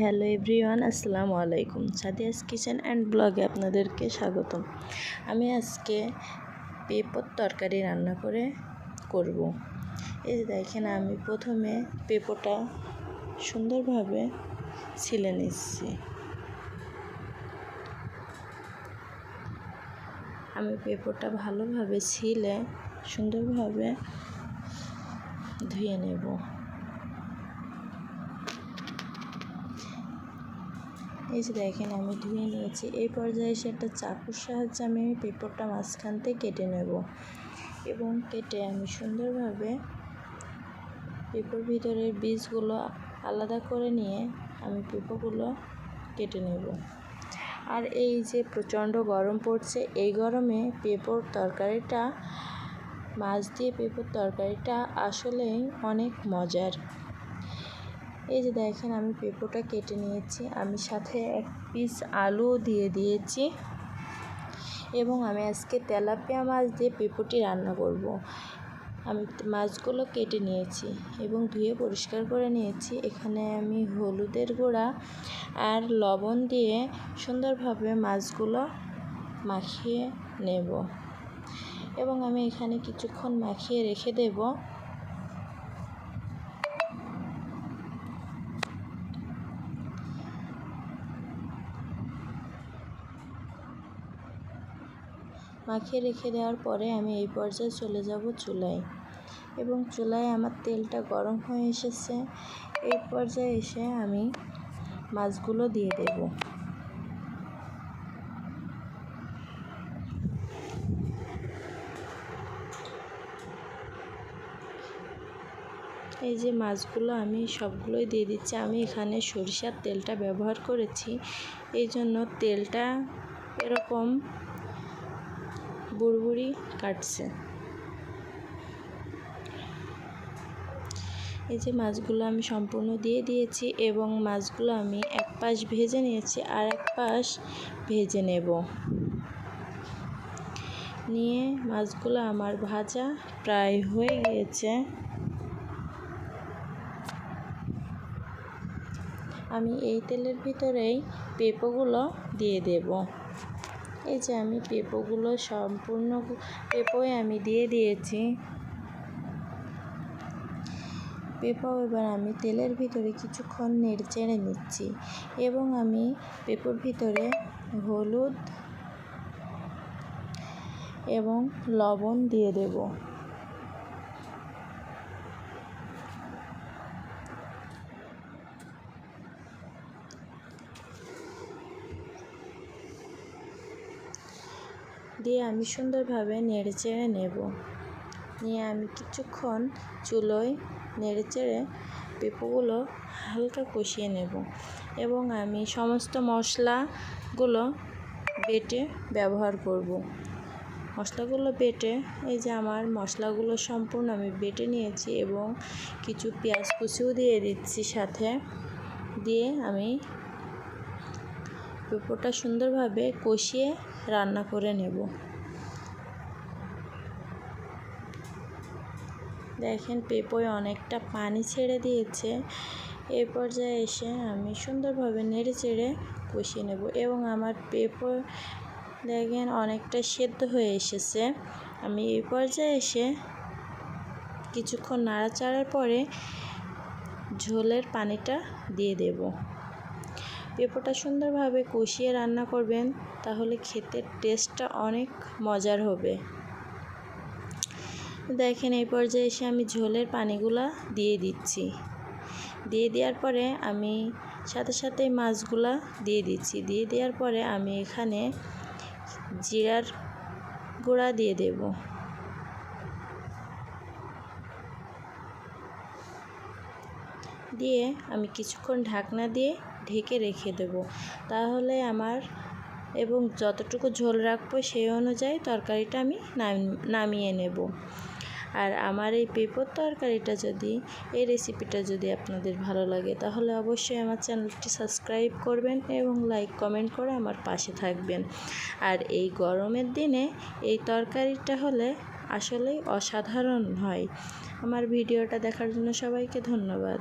Hello everyone, আসসালামু আলাইকুম। Sadia's kitchen and ব্লগে আপনাদেরকে স্বাগতম। আমি আজকে পেঁপোর তরকারি রান্না করে করব। এই দেখেন, আমি প্রথমে পেঁপোটা সুন্দরভাবে ছিলে নিচ্ছি। আমি পেঁপোটা ভালোভাবে ছিলে সুন্দরভাবে ধুয়ে নেব। এই যে দেখেন, আমি ধুয়ে নিয়েছি। এই পর্যায়ে এসে একটা চাকুর সাহায্যে আমি পেঁপরটা মাঝখান থেকে কেটে নেব এবং কেটে আমি সুন্দরভাবে পেঁপোর ভিতরের বীজগুলো আলাদা করে নিয়ে আমি পেঁপোগুলো কেটে নেব। আর এই যে প্রচণ্ড গরম পড়ছে, এই গরমে পেঁপোর তরকারিটা, মাছ দিয়ে পেঁপোর তরকারিটা আসলেই অনেক মজার। এই যে দেখেন আমি পেঁপোটা কেটে নিয়েছি, আমি সাথে এক পিস আলুও দিয়ে দিয়েছি এবং আমি আজকে তেলাপিয়া মাছ দিয়ে পেঁপোটি রান্না করব। আমি মাছগুলো কেটে নিয়েছি এবং ধুয়ে পরিষ্কার করে নিয়েছি এখানে আমি হলুদের গুঁড়া আর লবণ দিয়ে সুন্দরভাবে মাছগুলো মাখিয়ে নেব এবং আমি এখানে কিছুক্ষণ মাখিয়ে রেখে দেব মাখিয়ে রেখে দেওয়ার পরে আমি এই পর্যায়ে চলে যাব চুলায়। এবং চুলায় আমার তেলটা গরম হয়ে এসেছে। এই পর্যায়ে এসে আমি মাছগুলো দিয়ে দেব। এই যে মাছগুলো আমি সবগুলোই দিয়ে দিচ্ছি। আমি এখানে সরিষার তেলটা ব্যবহার করেছি। এই জন্য তেলটা এরকম বুড়বুড়ি কাটছে। এই যে মাছগুলো আমি সম্পূর্ণ দিয়ে দিয়েছি এবং মাছগুলো আমি এক পাশ ভেজে নিয়েছি আর এক পাশ ভেজে নেব। নিয়ে মাছগুলো আমার ভাজা প্রায় হয়ে গিয়েছে। আমি এই তেলের ভিতরেই পেঁপোগুলো দিয়ে দেব। এই যে আমি পেঁপোগুলো সম্পূর্ণ পেঁপোয় আমি দিয়ে দিয়েছি। পেঁপো এবার আমি তেলের ভিতরে কিছুক্ষণ নেড়ে নিচ্ছি এবং আমি পেঁপোর ভিতরে হলুদ এবং লবণ দিয়ে দেব। দিয়ে আমি সুন্দরভাবে নেড়ে চেড়ে নেব। নিয়ে আমি কিছুক্ষণ চুলোয় নেড়ে চেড়ে পেঁপোগুলো হালকা কষিয়ে নেব এবং আমি সমস্ত মশলাগুলো বেটে ব্যবহার করব। মশলাগুলো বেটে, এই যে আমার মশলাগুলো সম্পূর্ণ আমি বেটে নিয়েছি এবং কিছু পেঁয়াজ কুচিও দিয়ে দিচ্ছি সাথে। দিয়ে আমি পেঁপোটা সুন্দরভাবে কষিয়ে রান্না করে নেব। দেখেন পেঁপোয় অনেকটা পানি ছেড়ে দিয়েছে। এ পর্যায়ে এসে আমি সুন্দরভাবে নেড়ে চেড়ে কষিয়ে নেব এবং আমার পেঁপো দেখেন অনেকটা সেদ্ধ হয়ে এসেছে। আমি এই পর্যায়ে এসে কিছুক্ষণ নাড়াচাড়ার পরে ঝোলের পানিটা দিয়ে দেব। পেঁপোটা সুন্দরভাবে কষিয়ে রান্না করবেন, তাহলে খেতে টেস্টটা অনেক মজার হবে। দেখেন এই পর্যায়ে এসে আমি ঝোলের পানিগুলা দিয়ে দিচ্ছি। দিয়ে দেওয়ার পরে আমি সাথে সাথে মাছগুলা দিয়ে দিচ্ছি। দিয়ে দেওয়ার পরে আমি এখানে জিরার গুঁড়া দিয়ে দেব। দিয়ে আমি কিছুক্ষণ ঢাকনা দিয়ে ঢেকে রেখে দেব। তাহলে আমার এবং যতটুকু ঝোল রাখব সেই অনুযায়ী তরকারিটা আমি নামিয়ে নেব। আর আমার এই পেঁপোর তরকারিটা যদি, এই রেসিপিটা যদি আপনাদের ভালো লাগে, তাহলে অবশ্যই আমার চ্যানেলটি সাবস্ক্রাইব করবেন এবং লাইক কমেন্ট করে আমার পাশে থাকবেন। আর এই গরমের দিনে এই তরকারিটা হলে আসলেই অসাধারণ হয়। আমার ভিডিওটা দেখার জন্য সবাইকে ধন্যবাদ।